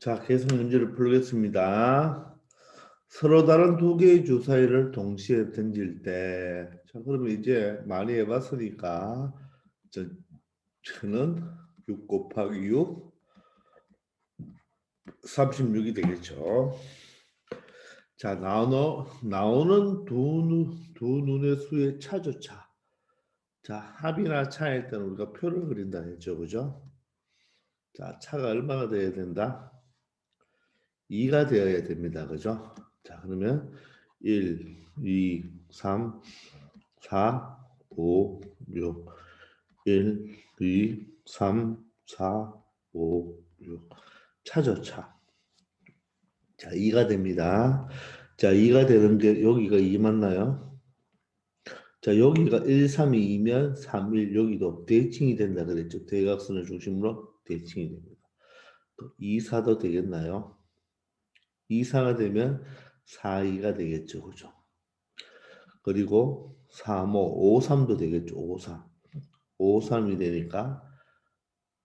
자, 계속 문제를 풀겠습니다. 서로 다른 두 개의 주사위를 동시에 던질 때, 자, 그러면 이제 많이 해봤으니까, 저, 저는 6 곱하기 6, 36이 되겠죠. 자, 나오는, 나오는 두, 눈- 두 눈의 수의 차조차. 자, 합이나 차일 때는 우리가 표를 그린다 했죠. 그죠? 자, 차가 얼마나 돼야 된다? 2가 되어야 됩니다. 그죠? 자, 그러면 1, 2, 3, 4, 5, 6. 1, 2, 3, 4, 5, 6. 차죠, 차. 자, 2가 됩니다. 자, 2가 되는 게 여기가 2 맞나요? 자, 여기가 1, 3, 2, 면 3, 1 여기도 대칭이 된다 그랬죠. 대각선을 중심으로 대칭이 됩니다. 또 2, 4도 되겠나요? 2, 4가 되면 4, 2가 되겠죠. 그죠? 그리고 3, 5, 5, 3도 되겠죠. 5, 3. 5, 3이 되니까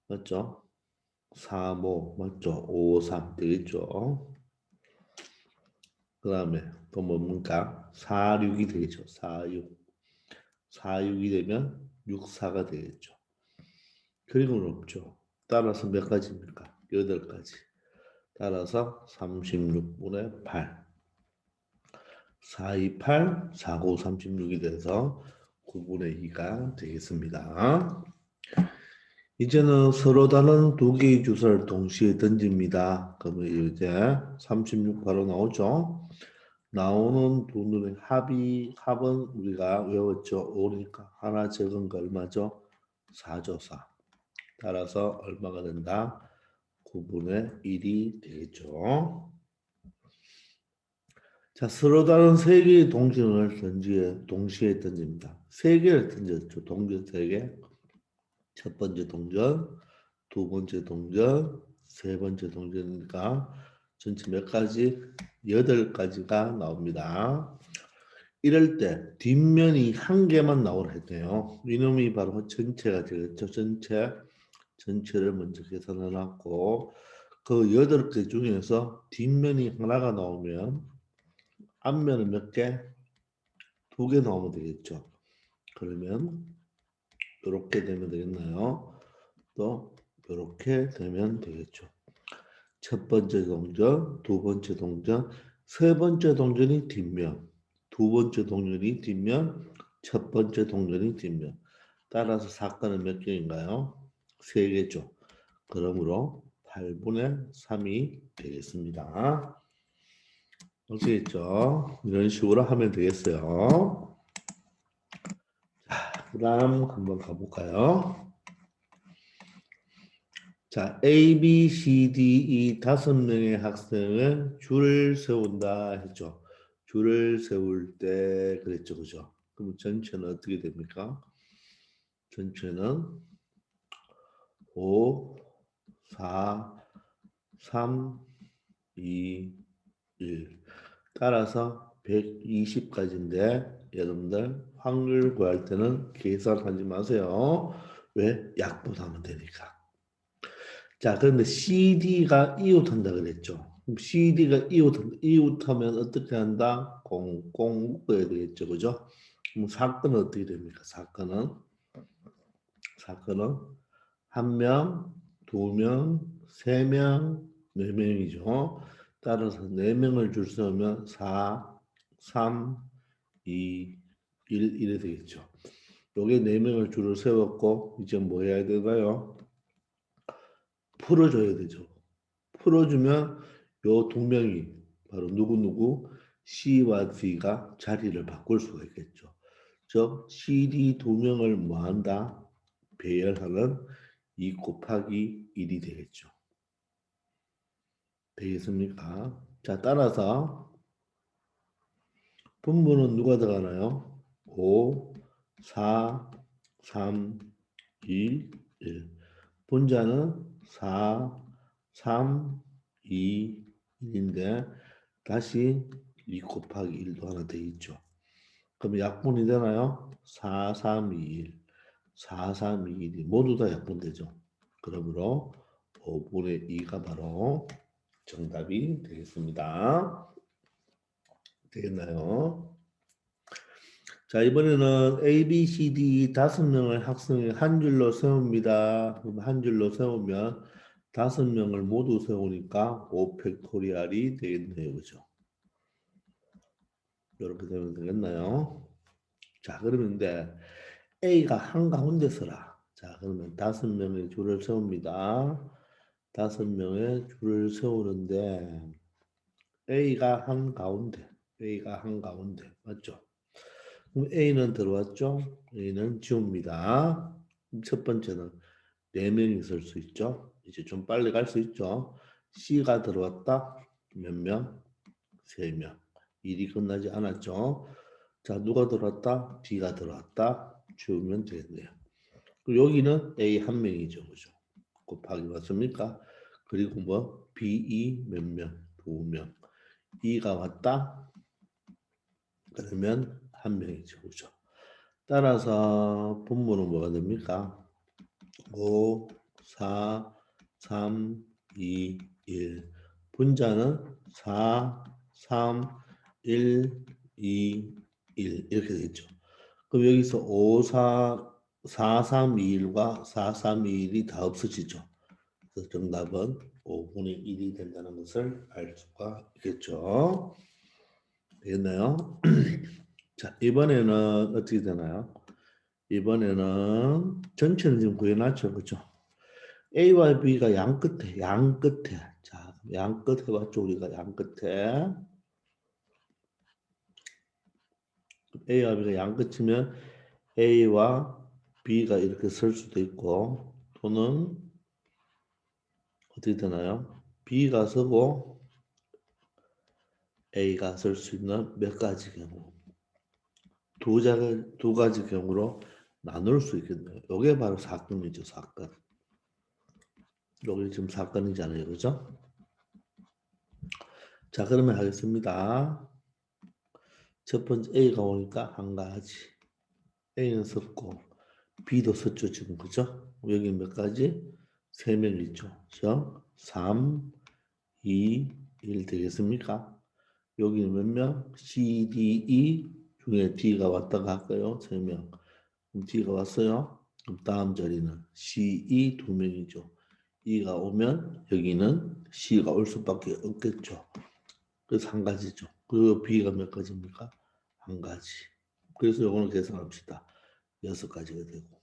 맞죠? 3, 5 맞죠? 5, 3 되겠죠. 그 다음에 또 뭡니까? 4, 6이 되겠죠. 4, 6. 4, 6이 되면 6, 4가 되겠죠. 그리고는 없죠. 따라서 몇 가지입니까? 8가지. 따라서 36분의 8. 4, 2, 8, 4, 9, 36이 돼서 9분의 2가 되겠습니다. 이제는 서로 다른 두 개의 주사를 동시에 던집니다. 그러면 이제 36 바로 나오죠. 나오는 두 눈의 합이 합은 우리가 외웠죠. 5니까 하나 적은 거 얼마죠? 4죠 4. 따라서 얼마가 된다? 9분의 1이 되겠죠. 자, 서로 다른 세 개의 동전을 던지에 동시에 던집니다. 세 개를 던졌죠. 동전 세 개. 첫 번째 동전, 두 번째 동전, 세 번째 동전이니까 전체 몇 가지? 여덟 가지가 나옵니다. 이럴 때 뒷면이 한 개만 나오라 했대요. 이놈이 바로 전체가 되겠죠. 전체 전체를 먼저 계산해 놨고 그 여덟 개 중에서 뒷면이 하나가 나오면 앞면은 몇 개? 두 개 나오면 되겠죠. 그러면 이렇게 되면 되겠나요? 또 이렇게 되면 되겠죠. 첫 번째 동전, 두 번째 동전, 세 번째 동전이 뒷면, 두 번째 동전이 뒷면, 첫 번째 동전이 뒷면. 따라서 사건은 몇 개인가요? 세 개죠. 그러므로 8분의 3이 되겠습니다. 아시겠죠? 이런 식으로 하면 되겠어요. 자, 그 다음 한번 가볼까요? 자, A, B, C, D, E 다섯 명의 학생을 줄을 세운다 했죠. 줄을 세울 때 그랬죠, 그죠? 그럼 전체는 어떻게 됩니까? 전체는 5, 4, 3, 2, 1. 따라서 120까지인데 여러분들 확률 구할 때는 계산하지 마세요. 왜? 약분하면 되니까. 자, 그런데 CD가 이웃한다 그랬죠. CD가 이웃한다. 이웃하면 어떻게 한다? 공공 묶어야 되겠죠. 그죠? 그럼 사건은 어떻게 됩니까? 사건은 사건은 한 명, 두 명, 세 명, 네 명이죠. 따라서 네 명을 줄 세우면 4, 3, 2, 1 이래 되겠죠. 요게 네 명을 줄을 세웠고 이제 뭐 해야 되나요? 풀어줘야 되죠. 풀어주면 요 두 명이 바로 누구 누구 C와 D가 자리를 바꿀 수가 있겠죠. 즉 CD 두 명을 뭐한다? 배열하는 2 곱하기 1이 되겠죠. 되겠습니까? 자, 따라서 분모는 누가 들어가나요? 5, 4, 3, 2, 1. 분자는 4, 3, 2, 1인데 다시 2 곱하기 1도 하나 돼 있죠. 그럼 약분이 되나요? 4, 3, 2, 1. 4, 3, 2, 1이 모두 다 약분되죠. 그러므로 5분의 2가 바로 정답이 되겠습니다. 되겠나요? 자 이번에는 A, B, C, D 다섯 명의 학생을 한 줄로 세웁니다. 그럼 한 줄로 세우면 다섯 명을 모두 세우니까 5 팩토리얼이 되겠네요, 그죠? 이렇게 되면 되겠나요? 자 그러면 이제 A가 한 가운데 서라. 자 그러면 다섯 명의 줄을 세웁니다. 다섯 명의 줄을 세우는데 A가 한 가운데, A가 한 가운데 맞죠? 그럼 A는 들어왔죠? A는 지웁니다. 첫 번째는 네 명이 있을 수 있죠. 이제 좀 빨리 갈 수 있죠. C가 들어왔다. 몇 명? 세 명. 일이 끝나지 않았죠. 자 누가 들어왔다? D가 들어왔다. 지우면 되겠네요. 여기는 A 한 명이죠, 그죠? 곱하기 맞습니까? 그리고 뭐 B2 몇 명, 두 명, E가 왔다. 그러면 한 명이죠, 그죠? 따라서 분모는 뭐가 됩니까? 5, 4, 3, 2, 1. 분자는 4, 3, 1, 2, 1 이렇게 되겠죠. 그럼 여기서 5, 4, 4, 3, 2, 1과 4, 3, 2, 1이 다 없어지죠. 그래서 정답은 5분의 1이 된다는 것을 알 수가 있겠죠. 되겠나요? 자, 이번에는 어떻게 되나요? 이번에는 전체는 지금 구해놨죠. 그죠? A와 B가 양 끝에, 양 끝에. 자, 양 끝에 봤죠? 우리가 양 끝에. A와 B가 양 끝이면 A와 B가 이렇게 설 수도 있고 또는 어떻게 되나요? B가 서고 A가 설수 있는 몇 가지 경우 두, 자, 두 가지 경우로 나눌 수 있겠네요. 이게 바로 사건이죠, 사건. 여기 지금 사건이잖아요, 그죠? 자, 그러면 하겠습니다. 첫 번째 A가 오니까 한 가지. A는 썼고 B도 썼죠, 지금 그죠? 여기 몇 가지? 세 명 있죠. 그죠? 3, 2, 1 되겠습니까? 여기는 몇 명? C, D, E 중에 D가 왔다가 할까요? 세 명. 그럼 D가 왔어요. 그럼 다음 자리는 C, E 두 명이죠. E가 오면 여기는 C가 올 수밖에 없겠죠. 그래서 한 가지죠. 그리고 B가 몇 가지입니까? 한 가지. 그래서 이거는 계산합시다. 여섯 가지가 되고.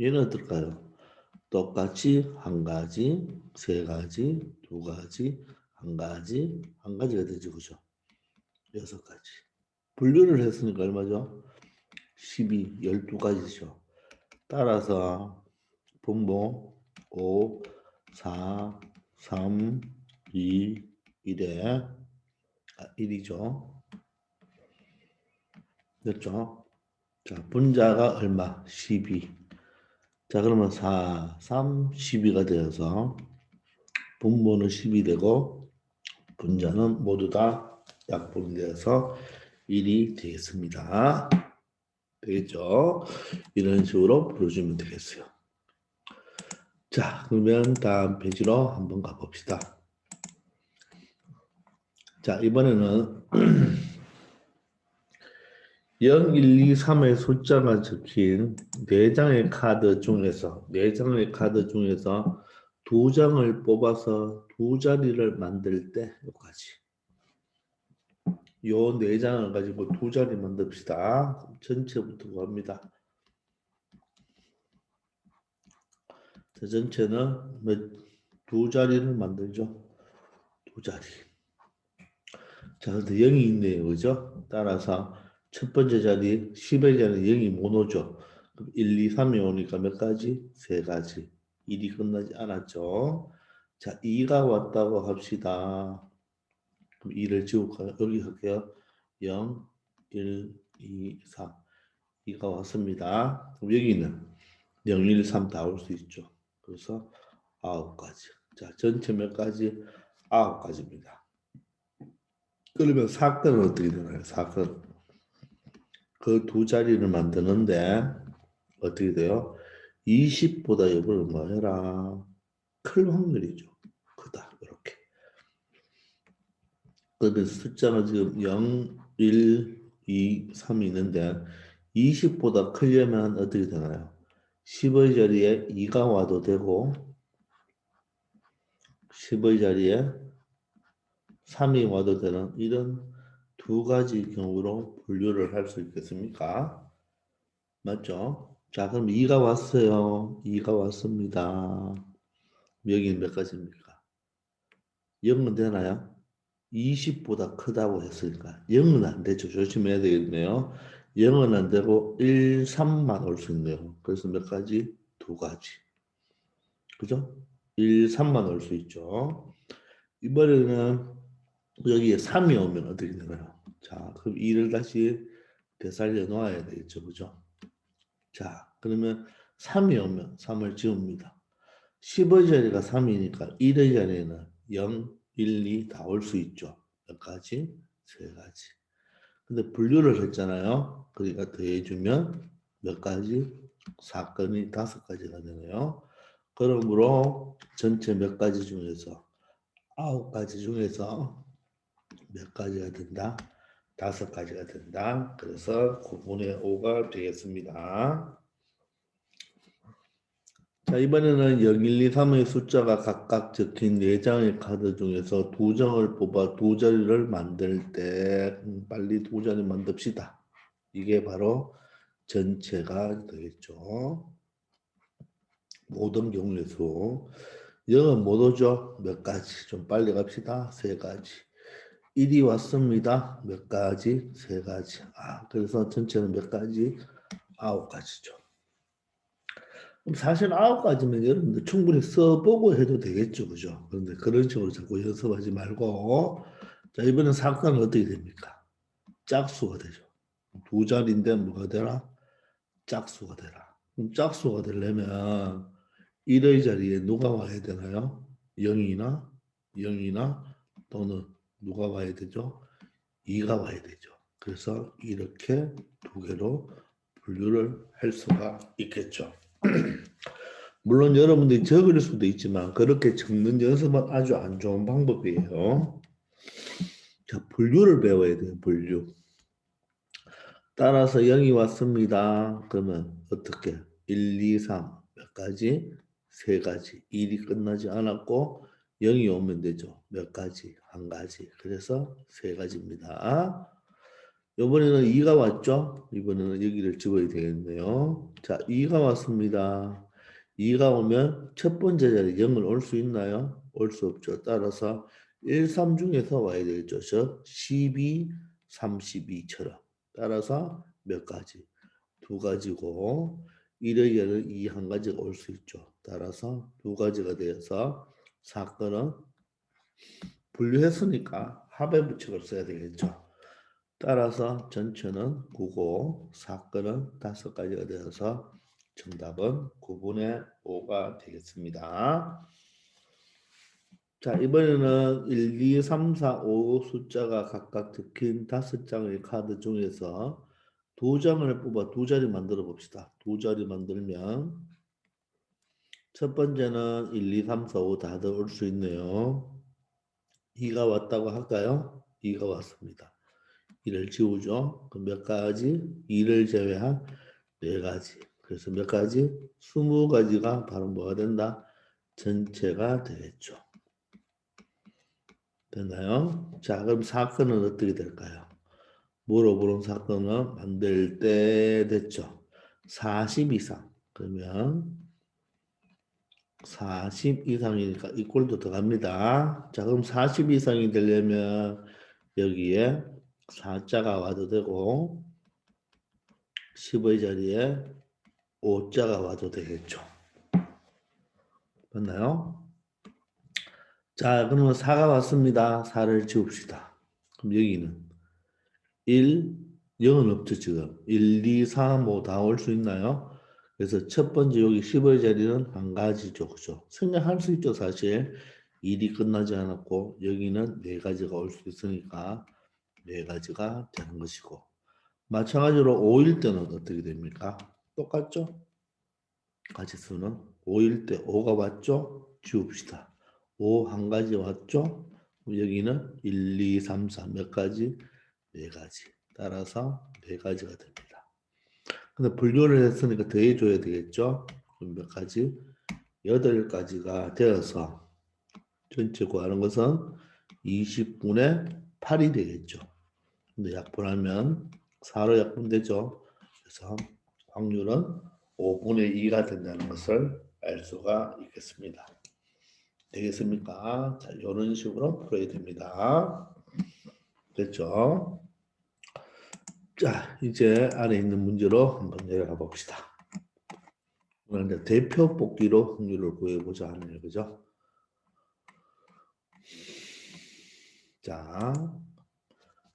얘는 어떨까요? 똑같이 한 가지, 세 가지, 두 가지, 한 가지, 한 가지가 되죠. 그죠? 여섯 가지. 분류를 했으니까 얼마죠? 12, 12가지죠. 따라서 분모 5, 4, 3, 2, 1에 아, 1이죠. 됐죠? 자, 분자가 얼마? 12. 자, 그러면 4, 3, 12가 되어서 분모는 10이 되고 분자는 모두 다 약분이 되어서 1이 되겠습니다. 되겠죠? 이런 식으로 풀어주면 되겠어요. 자, 그러면 다음 페이지로 한번 가봅시다. 자, 이번에는 0, 1, 2, 3의 숫자가 적힌 네 장의 카드 중에서 네 장의 카드 중에서 두 장을 뽑아서 두 자리를 만들 때 여기까지 요 네 장을 가지고 두 자리 만듭시다. 전체부터 구합니다. 자, 전체는 몇 두 자리를 만들죠. 두 자리. 자, 근데 0이 있네요. 그죠? 따라서 첫 번째 자리 10의 자리는 0이 못 오죠. 그럼 1, 2, 3이 오니까 몇 가지? 세 가지. 1이 끝나지 않았죠. 자, 2가 왔다고 합시다. 그럼 2를 지울까요? 여기 할게요. 0, 1, 2, 3. 2가 왔습니다. 그럼 여기는 0, 1, 3 다 올 수 있죠. 그래서 9가지. 자, 전체 몇 가지? 9가지입니다. 그러면 사건은 어떻게 되나요? 사건. 그 두 자리를 만드는데 어떻게 돼요? 20보다 이걸 뭐 해라? 클 확률이죠. 크다. 이렇게. 그러면 숫자가 지금 0, 1, 2, 3이 있는데 20보다 크려면 어떻게 되나요? 10의 자리에 2가 와도 되고 10의 자리에 3이 와도 되는 이런 두 가지 경우로 분류를 할 수 있겠습니까? 맞죠? 자, 그럼 2가 왔어요. 2가 왔습니다. 여기는 몇 가지입니까? 0은 되나요? 20보다 크다고 했으니까 0은 안 되죠. 조심해야 되겠네요. 0은 안 되고 1, 3만 올 수 있네요. 그래서 몇 가지? 두 가지. 그죠? 1, 3만 올 수 있죠. 이번에는 여기에 3이 오면 어떻게 되나요? 자, 그럼 2를 다시 되살려 놓아야 되겠죠. 그죠? 자, 그러면 3이 오면 3을 지웁니다. 10의 자리가 3이니까 1의 자리에는 0, 1, 2 다 올 수 있죠. 몇 가지? 세 가지. 근데 분류를 했잖아요. 그러니까 더해주면 몇 가지? 사건이 다섯 가지가 되네요. 그러므로 전체 몇 가지 중에서 아홉 가지 중에서 몇 가지가 된다? 다섯 가지가 된다. 그래서 9분의 5가 되겠습니다. 자, 이번에는 0, 1, 2, 3의 숫자가 각각 적힌 4장의 카드 중에서 두 장을 뽑아 두 자리를 만들 때 음, 빨리 두 자리 만듭시다. 이게 바로 전체가 되겠죠. 모든 경우의 수. 0은 못 오죠? 몇 가지? 좀 빨리 갑시다. 세 가지. 1이 왔습니다. 몇 가지? 세 가지. 아, 그래서 전체는 몇 가지? 아홉 가지죠. 사실 아홉 가지면 여러분들 충분히 써보고 해도 되겠죠, 그죠? 그런데 그런 식으로 자꾸 연습하지 말고, 자, 이번엔 사건은 어떻게 됩니까? 짝수가 되죠. 두 자리인데 뭐가 되라? 짝수가 되라. 그럼 짝수가 되려면 1의 자리에 누가 와야 되나요? 0이나 0이나 또는 누가 와야 되죠? 2가 와야 되죠. 그래서 이렇게 두 개로 분류를 할 수가 있겠죠. 물론 여러분들이 적을 수도 있지만 그렇게 적는 연습은 아주 안 좋은 방법이에요. 자, 분류를 배워야 돼요. 분류. 따라서 0이 왔습니다. 그러면 어떻게? 1, 2, 3 몇 가지? 세 가지. 1이 끝나지 않았고 0이 오면 되죠. 몇 가지? 한 가지. 그래서 세 가지입니다. 이번에는 2가 왔죠? 이번에는 여기를 집어야 되겠네요. 자, 2가 왔습니다. 2가 오면 첫 번째 자리 0을 올수 있나요? 올 수 없죠. 따라서 1, 3 중에서 와야 되겠죠. 즉 12, 32처럼. 따라서 몇 가지? 두 가지고 1의 얘는 2한 가지가 올 수 있죠. 따라서 두 가지가 되어서 사건은 분류했으니까 합의 부칙을 써야 되겠죠. 따라서 전체는 9고 사건은 다섯 가지가 되어서 정답은 9분의 5가 되겠습니다. 자 이번에는 1, 2, 3, 4, 5 숫자가 각각 적힌 다섯 장의 카드 중에서 두 장을 뽑아 두 자리 만들어 봅시다. 두 자리 만들면 첫 번째는 1, 2, 3, 4, 5 다들 올 수 있네요. 2가 왔다고 할까요? 2가 왔습니다. 2를 지우죠. 그럼 몇 가지? 2를 제외한 네 가지. 그래서 몇 가지? 20가지가 바로 뭐가 된다? 전체가 되겠죠. 됐나요? 자, 그럼 사건은 어떻게 될까요? 물어보는 사건은 만들 때 됐죠. 40 이상. 그러면 40 이상이니까 이 꼴도 들어갑니다. 자, 그럼 40 이상이 되려면 여기에 4자가 와도 되고 10의 자리에 5자가 와도 되겠죠. 맞나요? 자, 그러면 4가 왔습니다. 4를 지웁시다. 그럼 여기는 1, 0은 없죠, 지금. 1, 2, 3, 5 다 올 수 있나요? 그래서 첫 번째 여기 10의 자리는 한 가지죠. 그죠? 생략할 수 있죠, 사실. 일이 끝나지 않았고 여기는 네 가지가 올 수 있으니까 네 가지가 되는 것이고 마찬가지로 5일 때는 어떻게 됩니까? 똑같죠? 가지수는 5일 때 5가 왔죠? 지웁시다. 5 한 가지 왔죠? 여기는 1, 2, 3, 4 몇 가지? 네 가지. 따라서 네 가지가 됩니다. 근데 분류를 했으니까 더해줘야 되겠죠? 몇 가지? 여덟 가지가 되어서 전체 구하는 것은 20분의 8이 되겠죠. 근데 약분하면 4로 약분되죠. 그래서 확률은 5분의 2가 된다는 것을 알 수가 있겠습니다. 되겠습니까? 자, 이런 식으로 풀어야 됩니다. 됐죠? 자, 이제 안에 있는 문제로 한번 내려가 봅시다. 이제 대표 뽑기로 확률을 구해보자 하네요. 그죠? 자,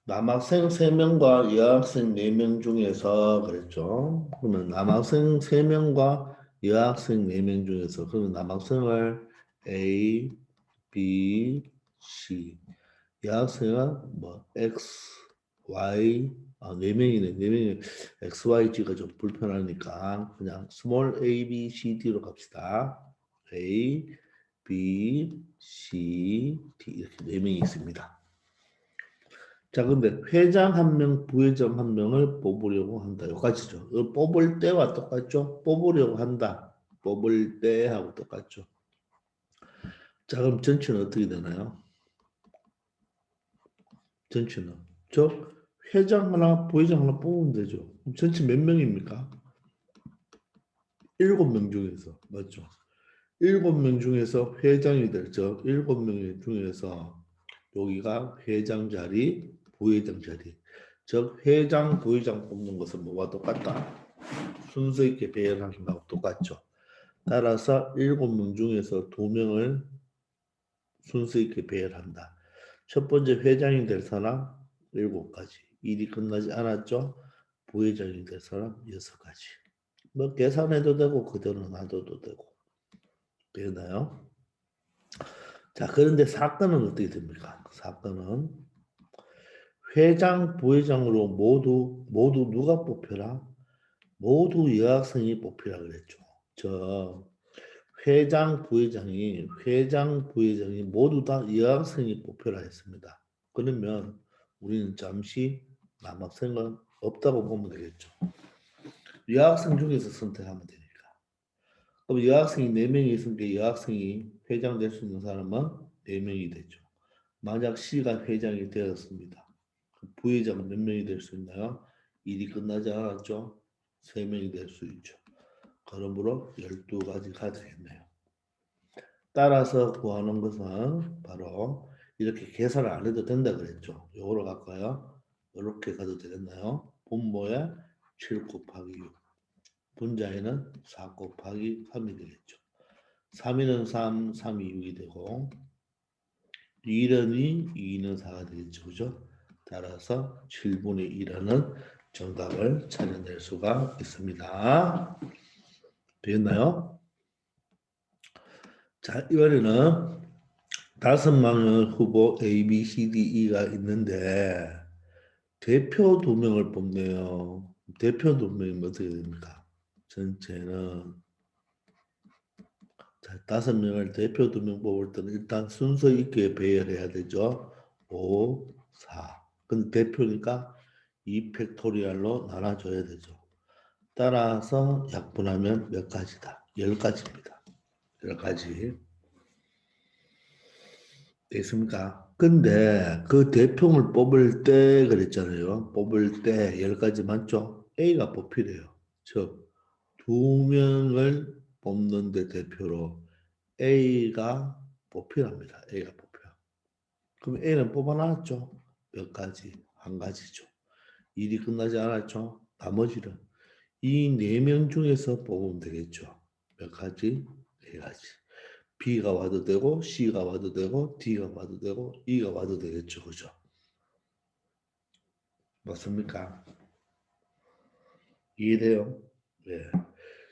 남학생 3명과 여학생 4명 중에서 그랬죠. 그러면 남학생 3명과 여학생 4명 중에서 그러면 남학생을 A, B, C 여학생은 뭐 X, Y 아, 4명이네. 4명이 X, Y, G가 좀 불편하니까 그냥 small a, B, C, D로 갑시다. A, B, C, D 이렇게 4명이 있습니다. 자, 근데 회장 한 명, 부회장 한 명을 뽑으려고 한다. 여기까지죠. 이거 뽑을 때와 똑같죠? 뽑으려고 한다. 뽑을 때하고 똑같죠. 자, 그럼 전체는 어떻게 되나요? 전체는 저 회장 하나, 부회장 하나 뽑으면 되죠. 그럼 전체 몇 명입니까? 일곱 명 중에서 맞죠? 일곱 명 중에서 회장이 될죠. 일곱 명 중에서 여기가 회장 자리, 부회장 자리. 즉 회장, 부회장 뽑는 것은 뭐와 똑같다? 순서 있게 배열하는 거하고 똑같죠. 따라서 일곱 명 중에서 두 명을 순서 있게 배열한다. 첫 번째 회장이 될 사람 일곱 가지. 일이 끝나지 않았죠. 될 사람 여섯 가지. 뭐 계산해도 되고 그대로 놔둬도 되고. 되나요? 자, 그런데 사건은 어떻게 됩니까? 사건은 회장, 부회장으로 모두 모두 누가 뽑혀라? 모두 여학생이 뽑히라 그랬죠. 저 회장, 부회장이 회장, 부회장이 모두 다 여학생이 뽑혀라 했습니다. 그러면 우리는 잠시 남학생은 없다고 보면 되겠죠. 여학생 중에서 선택하면 되니까. 그럼 여학생이 4명이 있으니까 여학생이 회장 될 수 있는 사람은 4명이 되죠. 만약 C가 회장이 되었습니다. 부회장은 몇 명이 될 수 있나요? 일이 끝나지 않았죠? 3명이 될 수 있죠. 그러므로 12가지가 되겠네요. 따라서 구하는 것은 바로 이렇게 계산을 안 해도 된다 그랬죠. 요거로 갈까요? 이렇게 가도 되겠나요? 분모에 7 곱하기 6. 분자에는 4 곱하기 3이 되겠죠. 3위는 3, 3이 6이 되고 1은 2, 2는 4가 되겠죠. 그죠? 따라서 7분의 2라는 정답을 찾아낼 수가 있습니다. 되겠나요? 자, 이번에는 다섯 명의 후보 A, B, C, D, E가 있는데 대표 두 명을 뽑네요. 대표 두 명이면 어떻게 됩니까? 전체는 자, 다섯 명을 대표 두명 뽑을 때는 일단 순서 있게 배열해야 되죠. 5, 4. 근데 대표니까 2 팩토리얼로 나눠줘야 되죠. 따라서 약분하면 몇 가지다? 10가지입니다. 10가지. 됐습니까? 근데 그 대표를 뽑을 때 그랬잖아요. 뽑을 때 10가지 맞죠? A가 뽑히래요. 즉, 두 명을 뽑는데 대표로 A가 뽑히랍니다. A가 뽑혀. 그럼 A는 뽑아놨죠? 몇 가지? 한 가지죠. 일이 끝나지 않았죠? 나머지는 이 네 명 중에서 뽑으면 되겠죠. 몇 가지? 네 가지. B가 와도 되고 C가 와도 되고 D가 와도 되고 E가 와도 되겠죠. 그죠? 맞습니까? 이해돼요? 네.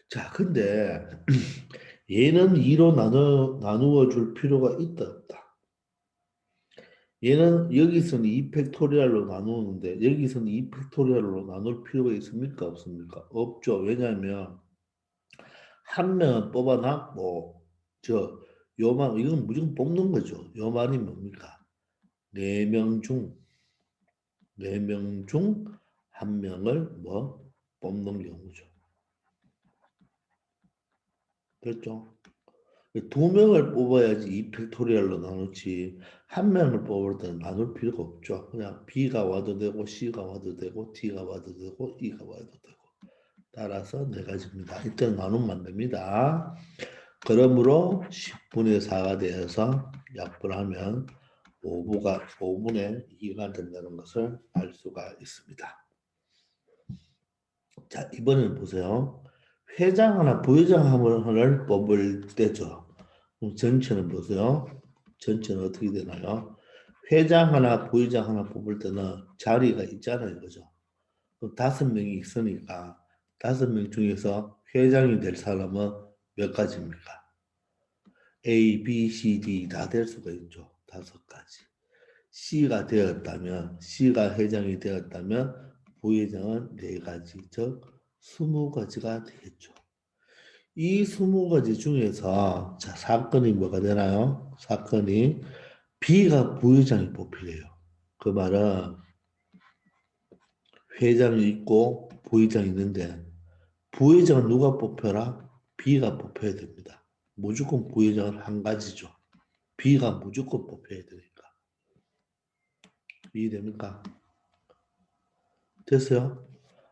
자, 근데 얘는 2로 나누, 나누어 줄 필요가 있다 없다. 얘는 여기서는 2 팩토리얼로 나누는데 여기서는 2 팩토리얼로 나눌 필요가 있습니까? 없습니까? 없죠. 왜냐하면 한 명은 뽑아놨고 저 요만 이건 무조건 뽑는 거죠. 요만이 뭡니까? 네 명 중 네 명 중 한 명을 뭐 뽑는 경우죠. 됐죠? 두 명을 뽑아야지 이 팩토리얼로 나누지 한 명을 뽑을 때는 나눌 필요가 없죠. 그냥 B가 와도 되고 C가 와도 되고 D가 와도 되고 E가 와도 되고 따라서 네 가지입니다. 이때 나누면 안 됩니다. 그러므로 10분의 4가 되어서 약분하면 5부가 5분의 2가 된다는 것을 알 수가 있습니다. 자 이번에는 보세요. 회장 하나 부회장 하나를 뽑을 때죠. 그럼 전체는 보세요. 전체는 어떻게 되나요? 회장 하나 부회장 하나 뽑을 때는 자리가 있잖아요. 그죠? 다섯 명이 있으니까 다섯 명 중에서 회장이 될 사람은 몇 가지입니까? A, B, C, D 다 될 수가 있죠. 다섯 가지. C가 되었다면 C가 회장이 되었다면 부회장은 네 가지 즉 스무 가지가 되겠죠. 이 스무 가지 중에서 자 사건이 뭐가 되나요? 사건이 B가 부회장이 뽑히래요. 그 말은 회장이 있고 부회장이 있는데 부회장은 누가 뽑혀라? B가 뽑혀야 됩니다. 무조건 부회장은 한 가지죠. B가 무조건 뽑혀야 되니까. 이해됩니까? 됐어요?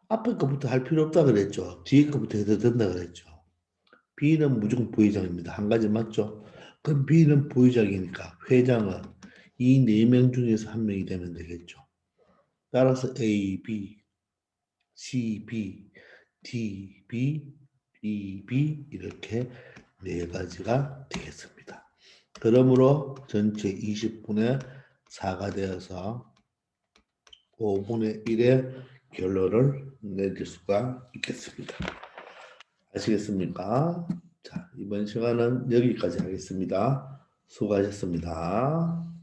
앞에 거부터 할 필요 없다 그랬죠. 뒤에 거부터 해도 된다 그랬죠. B는 무조건 부회장입니다. 한 가지 맞죠? 그럼 B는 부회장이니까 회장은 이 네 명 중에서 한 명이 되면 되겠죠. 따라서 A, B, C, B, D, B, E, B 이렇게 네 가지가 되겠습니다. 그러므로 전체 20분의 4가 되어서 5분의 1의 결론을 내릴 수가 있겠습니다. 아시겠습니까? 자, 이번 시간은 여기까지 하겠습니다. 수고하셨습니다.